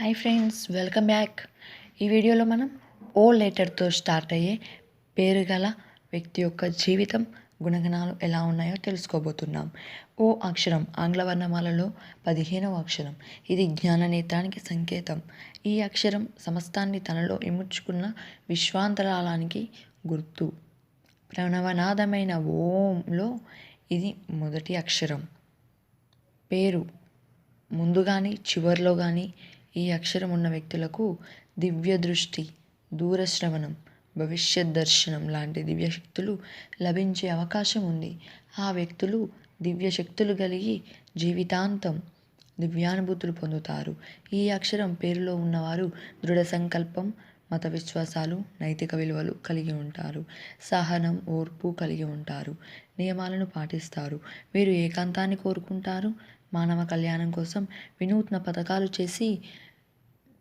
Hi friends welcome back. ఈ వీడియోలో మనం ఓ లెటర్తో స్టార్ట్ అయ్యే పేరు గల వ్యక్తి యొక్క జీవితం గుణగణాలు ఎలా ఉన్నాయో తెలుసుకోబోతున్నాం. ఓ అక్షరం ఆంగ్ల వర్ణమాలలో పదిహేనవ అక్షరం. ఇది జ్ఞాన నేత్రానికి సంకేతం. ఈ అక్షరం సమస్తాన్ని తనలో ఇముడ్చుకున్న విశ్వాంతరాలానికి గుర్తు. ప్రణవనాదమైన ఓంలో ఇది మొదటి అక్షరం. పేరు ముందు కానీ చివరిలో కానీ ఈ అక్షరం ఉన్న వ్యక్తులకు దివ్య దృష్టి దూరశ్రవణం భవిష్యత్ దర్శనం లాంటి దివ్యశక్తులు లభించే అవకాశం ఉంది. ఆ వ్యక్తులు దివ్యశక్తులు కలిగి జీవితాంతం దివ్యానుభూతులు పొందుతారు. ఈ అక్షరం పేరులో ఉన్నవారు దృఢ సంకల్పం మత విశ్వాసాలు నైతిక విలువలు కలిగి ఉంటారు. సహనం ఓర్పు కలిగి ఉంటారు. నియమాలను పాటిస్తారు. వీరు ఏకాంతాన్ని కోరుకుంటారు. మానవ కళ్యాణం కోసం వినూత్న పథకాలు చేసి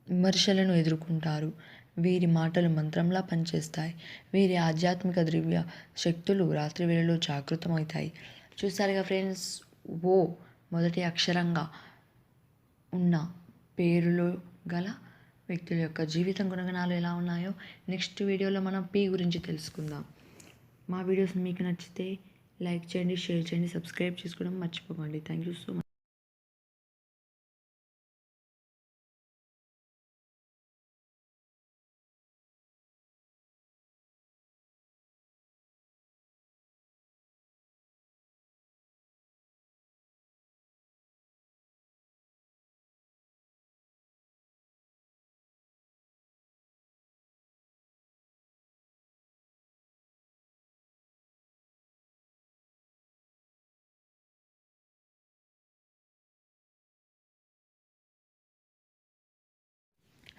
విమర్శలను ఎదుర్కొంటారు. వీరి మాటలు మంత్రంలా పనిచేస్తాయి. వీరి ఆధ్యాత్మిక ద్రవ్య శక్తులు రాత్రి వేళలో జాగృతమవుతాయి. చూసారుగా ఫ్రెండ్స్ ఓ మొదటి అక్షరంగా ఉన్న పేరులో గల వ్యక్తుల యొక్క జీవితం గుణగణాలు ఎలా ఉన్నాయో నెక్స్ట్ వీడియోలో మనం పీ గురించి తెలుసుకుందాం. మా వీడియోస్ మీకు నచ్చితే లైక్ చేయండి షేర్ చేయండి సబ్స్క్రైబ్ చేసుకోవడం మర్చిపోకండి. Thank you so much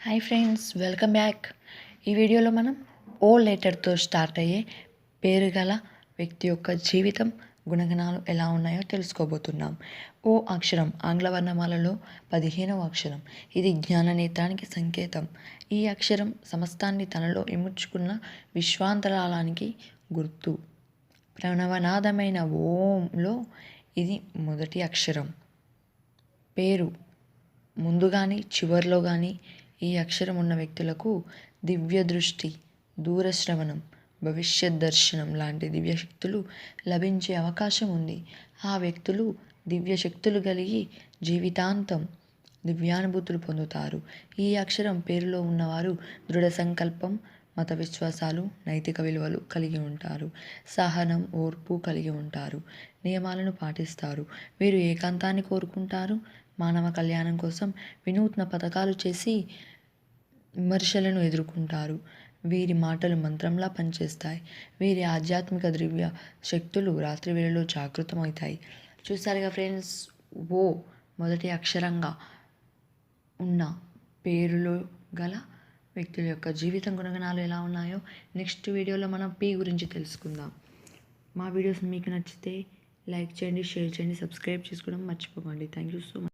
hi friends welcome back ఈ వీడియోలో మనం ఓ లెటర్తో స్టార్ట్ అయ్యే పేరు గల వ్యక్తి యొక్క జీవితం గుణగణాలు ఎలా ఉన్నాయో తెలుసుకోబోతున్నాం. ఓ అక్షరం ఆంగ్ల వర్ణమాలలో పదిహేనవ అక్షరం. ఇది జ్ఞాన నేత్రానికి సంకేతం. ఈ అక్షరం సమస్తాన్ని తనలో ఇముడ్చుకున్న విశ్వాంతరాలానికి గుర్తు. ప్రణవనాదమైన ఓంలో ఇది మొదటి అక్షరం. పేరు ముందు కానీ చివరిలో కానీ ఈ అక్షరం ఉన్న వ్యక్తులకు దివ్య దృష్టి దూరశ్రవణం భవిష్యత్ దర్శనం లాంటి దివ్యశక్తులు లభించే అవకాశం ఉంది. ఆ వ్యక్తులు దివ్యశక్తులు కలిగి జీవితాంతం దివ్యానుభూతులు పొందుతారు. ఈ అక్షరం పేరులో ఉన్నవారు దృఢ సంకల్పం మత విశ్వాసాలు నైతిక విలువలు కలిగి ఉంటారు. సహనం ఓర్పు కలిగి ఉంటారు. నియమాలను పాటిస్తారు. వీరు ఏకాంతాన్ని కోరుకుంటారు. మానవ కళ్యాణం కోసం వినూత్న పథకాలు చేసి విమర్శలను ఎదుర్కొంటారు. వీరి మాటలు మంత్రంలా పనిచేస్తాయి. వీరి ఆధ్యాత్మిక ద్రవ్య శక్తులు రాత్రి వేళలో జాగృతమవుతాయి. చూసారుగా ఫ్రెండ్స్ ఓ మొదటి అక్షరంగా ఉన్న పేరులో గల వ్యక్తుల యొక్క జీవితం గుణగణాలు ఎలా ఉన్నాయో నెక్స్ట్ వీడియోలో మనం పి గురించి తెలుసుకుందాం. మా వీడియోస్ మీకు నచ్చితే లైక్ చేయండి షేర్ చేయండి సబ్స్క్రైబ్ చేసుకోవడం మర్చిపోకండి. Thank you so much